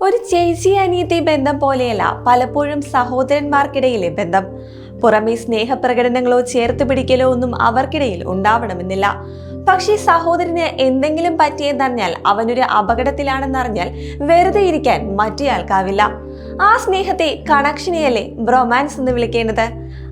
ഒരു ചേച്ചി അനിയത്തി ബന്ധം പോലെയല്ല പലപ്പോഴും സഹോദരന്മാർക്കിടയിലെ ബന്ധം. പുറമേ സ്നേഹപ്രകടനങ്ങളോ ചേർത്ത് പിടിക്കലോ ഒന്നും അവർക്കിടയിൽ ഉണ്ടാവണമെന്നില്ല. പക്ഷേ സഹോദരന് എന്തെങ്കിലും പറ്റിയെന്നറിഞ്ഞാൽ അവനൊരു അപകടത്തിലാണെന്നറിഞ്ഞാൽ വെറുതെ ഇരിക്കാൻ മറ്റേയാൾക്കാവില്ല. ആ സ്നേഹത്തെ കണക്ഷനെയല്ലേ ബ്രൊമാൻസ് എന്ന് വിളിക്കേണ്ടത്?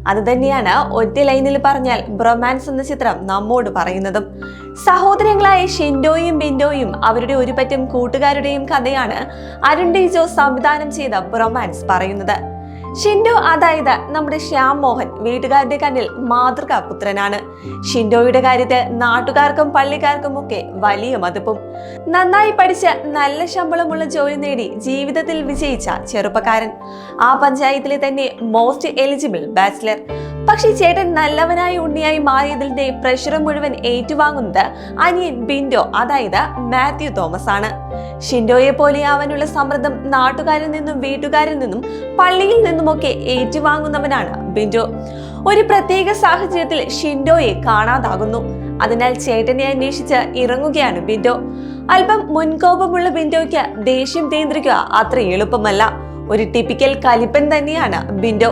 അത് തന്നെയാണ് ഒറ്റ ലൈനിൽ പറഞ്ഞാൽ ബ്രൊമാൻസ് എന്ന ചിത്രം നമ്മോട് പറയുന്നതും. സഹോദരങ്ങളായ ഷിൻഡോയും ബിൻഡോയും അവരുടെ ഒരുപറ്റം കൂട്ടുകാരുടെയും കഥയാണ് അരുൺ ഡേജോ സംവിധാനം ചെയ്ത ബ്രൊമാൻസ് പറയുന്നത്. ഷിൻഡോ അതായത് നമ്മുടെ ശ്യാം മോഹൻ വീട്ടുകാരുടെ കണ്ണിൽ മാതൃകാ പുത്രനാണ് ഷിൻഡോയുടെ കാര്യത്തിൽ നാട്ടുകാർക്കും പള്ളിക്കാർക്കും ഒക്കെ വലിയ മതിപ്പും. നന്നായി പഠിച്ച് നല്ല ശമ്പളമുള്ള ജോലി നേടി ജീവിതത്തിൽ വിജയിച്ച ചെറുപ്പക്കാരൻ. ആ പഞ്ചായത്തിലെ തന്നെ മോസ്റ്റ് എലിജിബിൾ ബാച്ചിലർ പക്ഷെ ചേട്ടൻ നല്ലവനായി ഉണ്ണിയായി മാറിയതിന്റെ പ്രഷർ മുഴുവൻ ഏറ്റുവാങ്ങുന്നത് അനിയൻ ബിൻഡോ അതായത് മാത്യു തോമസ് ആണ് ഷിൻഡോയെ പോലെ ആവാനുള്ള സമ്മർദ്ദം നാട്ടുകാരിൽ നിന്നും വീട്ടുകാരിൽ നിന്നും പള്ളിയിൽ നിന്നുമൊക്കെ ഏറ്റുവാങ്ങുന്നവനാണ് ബിൻഡോ. ഒരു പ്രത്യേക സാഹചര്യത്തിൽ ഷിൻഡോയെ കാണാതാകുന്നു. അതിനാൽ ചേട്ടനെ അന്വേഷിച്ച് ഇറങ്ങുകയാണ് ബിൻഡോ. അല്പം മുൻകോപമുള്ള ബിൻഡോയ്ക്ക് ദേഷ്യം നിയന്ത്രിക്കുക അത്ര എളുപ്പമല്ല. ഒരു ടിപ്പിക്കൽ കലിപ്പൻ തന്നെയാണ് ബിൻഡോ.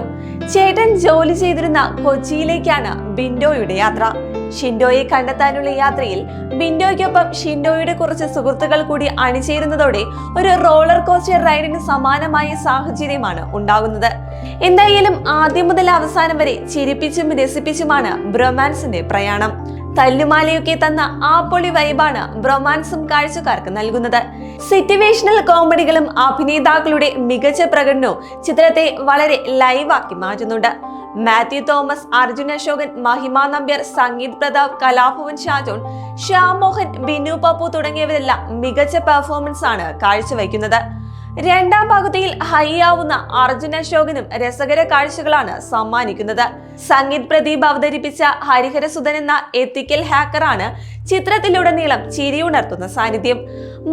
ചേട്ടൻ ജോലി ചെയ്തിരുന്ന കൊച്ചിയിലേക്കാണ് ബിൻഡോയുടെ യാത്ര. ഷിൻഡോയെ കണ്ടെത്താനുള്ള യാത്രയിൽ ബിൻഡോയ്ക്കൊപ്പം ഷിൻഡോയുടെ കുറച്ച് സുഹൃത്തുക്കൾ കൂടി അണിചേരുന്നതോടെ ഒരു റോളർ കോസ്റ്റർ റൈഡിന് സമാനമായ സാഹചര്യമാണ് ഉണ്ടാകുന്നത്. എന്തായാലും ആദ്യം മുതൽ അവസാനം വരെ ചിരിപ്പിച്ചും രസിപ്പിച്ചുമാണ് ബ്രൊമാൻസിന്റെ പ്രയാണം. തല്ലുമാലയൊക്കെ തന്ന ആ പൊളി വൈബാണ് ബ്രൊമാൻസും കാഴ്ചക്കാർക്ക് നൽകുന്നത്. സിറ്റുവേഷണൽ കോമഡികളും അഭിനേതാക്കളുടെ മികച്ച പ്രകടനവും ചിത്രത്തെ വളരെ ലൈവാക്കി മാറ്റുന്നുണ്ട്. മാത്യു തോമസ് അർജുൻ അശോകൻ മഹിമ നമ്പ്യർ സംഗീത് പ്രതാപ് കലാഭവൻ ഷാജോൺ ശ്യാം മോഹൻ ബിനു പപ്പു തുടങ്ങിയവരെല്ലാം മികച്ച പെർഫോമൻസ് ആണ് കാഴ്ചവെക്കുന്നത് രണ്ടാം പകുതിയിൽ ഹൈ ആവുന്ന അർജുൻ അശോകനും രസകര കാഴ്ചകളാണ് സമ്മാനിക്കുന്നത്. സംഗീത് പ്രദീപ് അവതരിപ്പിച്ച ഹരിഹരസുധൻ എന്ന എത്തിക്കൽ ഹാക്കറാണ് ചിത്രത്തിലുടനീളം ചിരിയുണർത്തുന്ന സാന്നിധ്യം.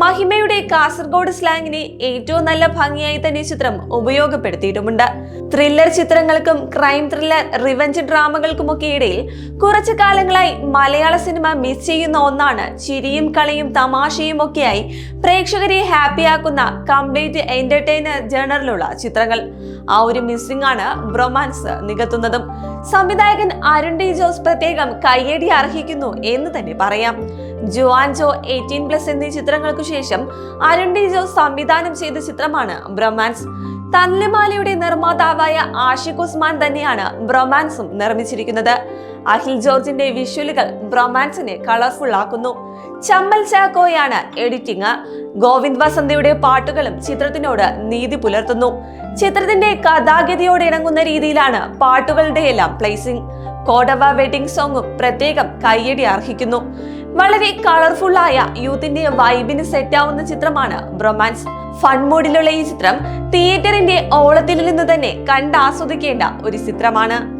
മഹിമയുടെ കാസർഗോഡ് സ്ലാങ്ങിനെ ഏറ്റവും നല്ല ഭംഗിയായി തന്നെ ചിത്രം ഉപയോഗപ്പെടുത്തിയിട്ടുമുണ്ട്. ത്രില്ലർ ചിത്രങ്ങൾക്കും ക്രൈം ത്രില്ലർ റിവഞ്ച് ഡ്രാമകൾക്കുമൊക്കെ ഇടയിൽ കുറച്ചു കാലങ്ങളായി മലയാള സിനിമ മിസ് ചെയ്യുന്ന ഒന്നാണ് ചിരിയും കളിയും തമാശയും ഒക്കെയായി പ്രേക്ഷകരെ ഹാപ്പിയാക്കുന്ന കംപ്ലീറ്റ് എന്റർടൈനർ ജേണറിലുള്ള ചിത്രങ്ങൾ. ആ ഒരു മിസ്സിംഗ് ആണ് ബ്രൊമാൻസ് നികത്തുന്നതും. സംവിധായകൻ അരുൺ ഡി ജോസ് പ്രത്യേകം കയ്യടി അർഹിക്കുന്നു എന്ന് തന്നെ പറയാം. ജോആൻ ജോ എയ്റ്റീൻ പ്ലസ് എന്നീ ചിത്രങ്ങൾക്കു ശേഷം അരുൺ ഡി ജോസ് സംവിധാനം ചെയ്ത ചിത്രമാണ് ബ്രൊമാൻസ് തല്ലുമാലയുടെ നിർമ്മാതാവായ ആഷിഖ് ഉസ്മാൻ തന്നെയാണ് ബ്രൊമാൻസും നിർമ്മിച്ചിരിക്കുന്നത്. അഖിൽ ജോർജിന്റെ വിഷ്വലുകൾ ബ്രൊമാൻസിനെ കളർഫുൾ ആക്കുന്നു. ചമ്മൽ ചാക്കോയാണ് എഡിറ്റിംഗ് ഗോവിന്ദ് വസന്തയുടെ പാട്ടുകളും ചിത്രത്തിനോട് നീതി പുലർത്തുന്നു. ചിത്രത്തിന്റെ കഥാഗതിയോട് ഇണങ്ങുന്ന രീതിയിലാണ് പാട്ടുകളുടെ എല്ലാം പ്ലേസിംഗ് കോഡവ വെഡിംഗ് സോങ്ങും പ്രത്യേകം കയ്യടി അർഹിക്കുന്നു. വളരെ കളർഫുള്ളായ യൂത്തിന്റെ വൈബിന് സെറ്റാവുന്ന ചിത്രമാണ് ബ്രൊമാൻസ് ഫൺ മൂഡിലുള്ള ഈ ചിത്രം തിയേറ്ററിന്റെ ഓളത്തിൽ നിന്ന് തന്നെ കണ്ടാസ്വദിക്കേണ്ട ഒരു ചിത്രമാണ്.